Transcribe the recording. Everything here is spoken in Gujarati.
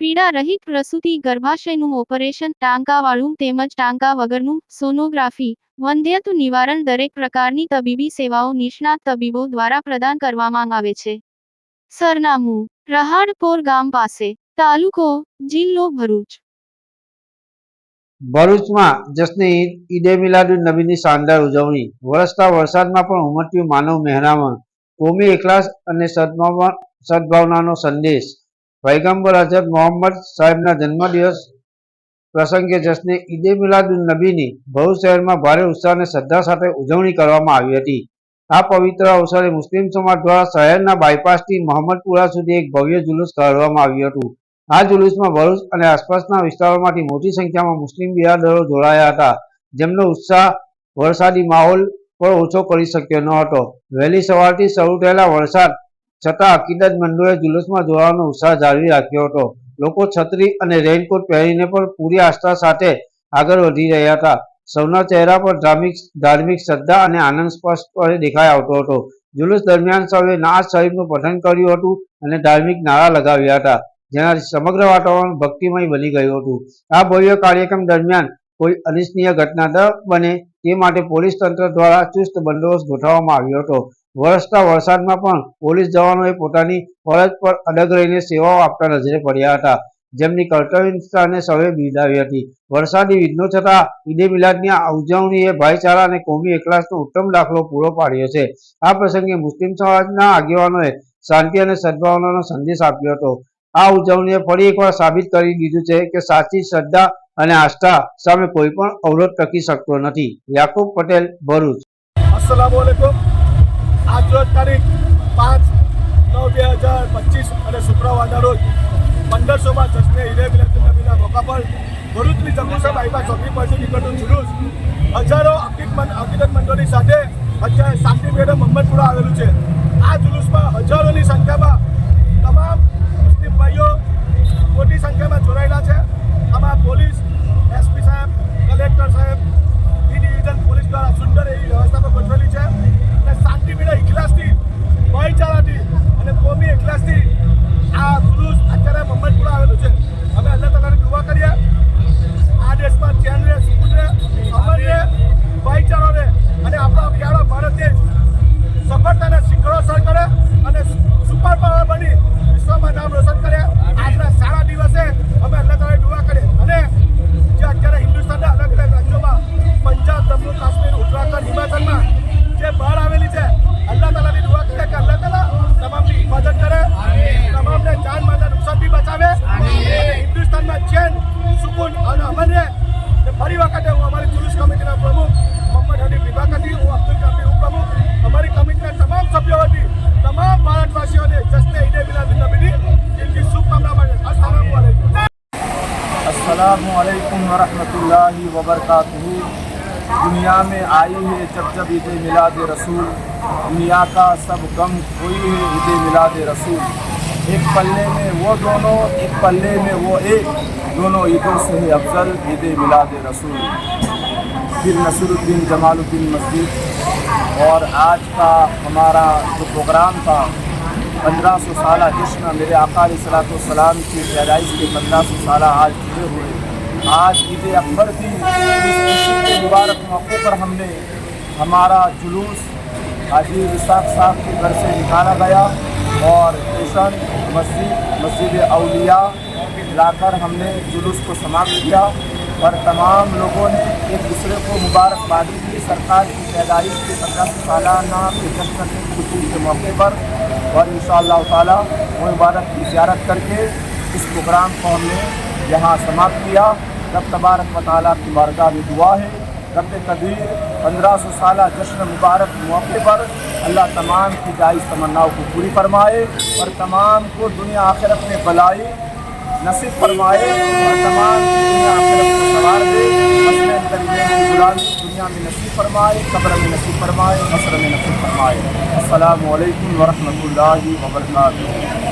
પીડા રહિત પ્રસૂતિ, ગર્ભાશયનું ઓપરેશન, ટાંકાવાળું તેમજ ટાંકા વગરનું સોનોગ્રાફી વંધ્યત્વ નિવારણ દરેક પ્રકારની તબીબી સેવાઓ નિષ્ણાત તબીબો દ્વારા પ્રદાન કરવામાં આવે છે. સરનામું, રહાડપોર ગામ પાસે, તાલુકો, જિલ્લો ભરૂચ. ભરૂચમાં જશ્ને ઈદ, ઈદે મિલાદુ નબીની શાનદાર ઉજવણી. વરસતા વરસાદમાં પણ ઉમટ્યું માનવ મહેરામણ. કોમી એકલાસ અને સદભાવના સદભાવનાનો સંદેશ. પૈગંબર હજરત મોહમ્મદ સાહેબના જન્મદિવસ પ્રસંગે જશ્ને ઈદે મિલાદુન નબીની ભરૂચ શહેરમાં ભારે ઉત્સાહ અને શ્રદ્ધા સાથે ઉજવણી કરવામાં આવી હતી. આ પવિત્ર અવસરે મુસ્લિમ સમાજ દ્વારા શહેરના બાયપાસથી મોહમ્મદપુરા સુધી એક ભવ્ય જુલુસ કાઢવામાં આવ્યું હતું. આ જુલુસમાં ભરૂચ અને આસપાસના વિસ્તારોમાંથી મોટી સંખ્યામાં મુસ્લિમ બિરાદરો જોડાયા હતા, જેમનો ઉત્સાહ, વરસાદી માહોલ પણ ઓછો કરી શક્યો ન હતો. વહેલી સવારથી શરૂ થયેલા વરસાદ છતાં અકીદતમંદોએ જુલુસમાં જોવાનો ઉત્સાહ જાળવી રાખ્યો હતો. લોકો છત્રી અને રેઇનકોટ પહેરીને પણ પૂરી આસ્થા સાથે આગળ વધી રહ્યા હતા. સૌના ચહેરા પર ધાર્મિક ધાર્મિક શ્રદ્ધા અને આનંદ સ્પષ્ટપણે દેખાઈ આવતો હતો. જુલુસ દરમિયાન સૌએ નાaz શરીફનું પઠન કર્યું હતું અને ધાર્મિક નારા લગાવ્યા હતા, જેનાથી સમગ્ર વાતાવરણ ભક્તિમય બની ગયું હતું. આ ભવ્ય કાર્યક્રમ દરમિયાન કોઈ અનિચ્છનીય ઘટના ન બને તે માટે પોલીસ તંત્ર દ્વારા ચુસ્ત બંદોબસ્ત ગોઠવવામાં આવ્યો હતો. વરસતા વરસાદમાં પણ પોલીસ જવાનોએ પોતાની ફરજ પર અડગ રહીને સેવાઓ આપતા નજરે પડ્યા હતા. જેમની કર્તવ્યનિષ્ઠાને સૌએ બિરદાવી હતી. વરસાદી વિઘ્નો છતાં ઈદે મિલાદની ઉજવણીએ ભાઈચારા અને કોમી એકલાસનો ઉત્તમ દાખલો પૂરો પાડ્યો છે. આ પ્રસંગે મુસ્લિમ સમાજના આગેવાનોએ શાંતિ અને સદભાવનાનો સંદેશ આપ્યો હતો. આ ઉજવણીએ ફરી એકવાર સાબિત કરી દીધું છે કે સાચી શ્રદ્ધા અને આસ્થા સામે કોઈ પણ અવરોધ ટકી શકતો નથી. યાકુબ પટેલ, ભરૂચ. અસલામ વાલેકુમ આજ રોજ તારીખ પાંચ નવ બે હજાર પચીસ અને શુક્રવારના રોજ પંદરસોમાં જશ્ને મિલાદુન નબીના મોકા પર ભરૂચની જંબુસર બાઈપાસ ચોકી પરથી નીકળતો જુલુસ. હજારો અકીદમંદ અકીદતમંદોની સાથે અત્યારે શાંતિપેઢે મોહમ્મદપુરા આવેલું છે. આ જુલુસમાં હજારોની السلام علیکم ورحمۃ اللہ وبرکاتہ۔ دنیا میں آئی ہے جب جب عید میلاد رسول، دنیا کا سب غم ہوئی ہے عید میلاد رسول۔ ایک پلے میں وہ دونوں، ایک پلے میں وہ ایک، دونوں عیدوں سے ہی افضل عید میلاد رسول۔ پھر نصر الدین جمال الدین مسجد۔ اور آج کا ہمارا جو پروگرام تھا پندرہ سو سالہ جشن میرے آقا علیہ صلاحت والسلام کی پیدائش کے پندرہ سو سالہ آج پورے ہوئے۔ آج عید اکبر کی اس مبارک موقع پر ہم نے ہمارا جلوس حاجی رساق صاحب کے گھر سے نکالا گیا اور کشن مسجد مسجد اولیاء لا کر ہم نے جلوس کو سماپت کیا۔ اور تمام لوگوں نے ایک دوسرے کو مبارکبادی دی۔ سرکار کی پیدائش کے پندرہ سالانہ کے جشن خوشی کے موقع پر اور ان شاء اللہ تعالیٰ وہ مبارک کی زیارت کر کے اس پروگرام کو ہم نے یہاں سماعت کیا۔ رب تبارک و تعالیٰ کی بارگاہ میں دعا ہے۔ رب قدیر پندرہ سو سالہ جشن مبارک موقع پر اللہ تمام کی جائز تمناؤں کو پوری فرمائے اور تمام کو دنیا آخرت میں بلائی نصیب فرمائے اور تمام دنیا آخرت میں दुनिया में नसीब फरमाए कब्र में नसीब फरमाए मसर में नसीब फरमाए अस्सलाम वालेकुम वरहमतुल्लाहि वबरकातुहू